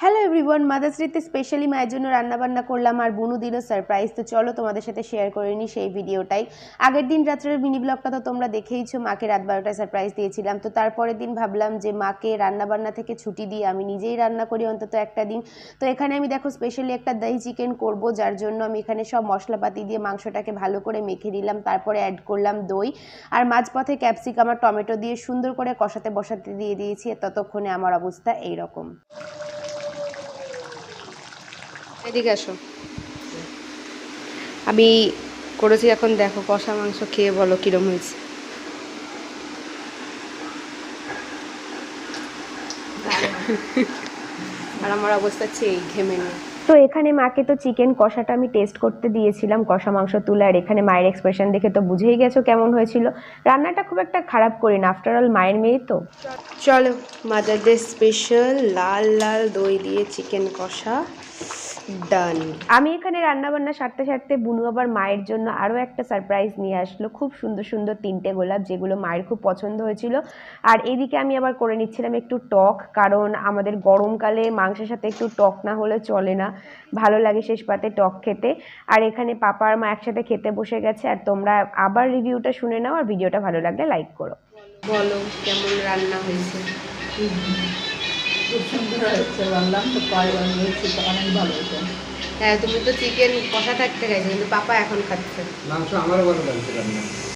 Hello everyone mother's specially মায়ের জন্য রান্নাবান্না করলাম আর বুনু দিনও সারপ্রাইজ তো চলো তোমাদের সাথে শেয়ার করে নিই সেই ভিডিওটাই আগের দিন রাত্রের মিনি ব্লগটা তো তোমরা দেখেইছো, মাকে রাত বারোটায় সারপ্রাইজ দিয়েছিলাম। তো তারপরের দিন ভাবলাম যে মাকে রান্নাবান্না থেকে ছুটি দিয়ে আমি নিজেই রান্না করি অন্তত একটা দিন। তো এখানে আমি দেখো স্পেশালি একটা দহি চিকেন করব, যার জন্য আমি এখানে সব মশলাপাতি দিয়ে মাংসটাকে ভালো করে মেখে দিলাম, তারপরে অ্যাড করলাম দই। আর মাঝপথে ক্যাপসিকাম আর টমেটো দিয়ে সুন্দর করে কষাতে বসাতে দিয়ে দিয়েছি, ততক্ষণে আমার অবস্থা এইরকম। এদিকে আসো। আমি করেছি এখন দেখো কষা মাংস খেয়ে বলো কিরম হয়েছে। আর আমার অবস্থা হচ্ছে এই ঘেমে নিয়ে তো এখানে মাকে তো চিকেন কষাটা আমি টেস্ট করতে দিয়েছিলাম কষা মাংস তুলে আর এখানে মায়ের এক্সপ্রেশন দেখে তো বুঝেই গেছো কেমন হয়েছিল। রান্নাটা খুব একটা খারাপ করি না আফটার অল মায়ের মেয়ে তো। চলো মাদারদের স্পেশাল লাল লাল দই দিয়ে চিকেন কষা। ডান আমি এখানে রান্না বান্না সারতে সারতে বুনু আবার মায়ের জন্য আরও একটা সারপ্রাইজ নিয়ে আসলো। খুব সুন্দর সুন্দর তিনটে গোলাপ যেগুলো মায়ের খুব পছন্দ হয়েছিল। আর এদিকে আমি আবার করে নিচ্ছিলাম একটু টক কারণ আমাদের গরমকালে মাংসের সাথে একটু টক না হলে চলে না। ভালো লাগে শেষ পাতে টক খেতে। আর এখানে পাপা আর মা একসাথে খেতে বসে গেছে। আর তোমরা আবার রিভিউটা শুনে নাও আর ভিডিওটা ভালো লাগলে লাইক করো। বলো কেমন রান্না হয়েছে? খুব বললাম তো কয়বার নিয়েছি তো অনেক ভালো হয়েছে হ্যাঁ তুমি তো চিকেন কষা থাকতে গেছো কিন্তু পাপা এখন খাচ্ছে। মাংস আমারও ভালো লাগছে রান্না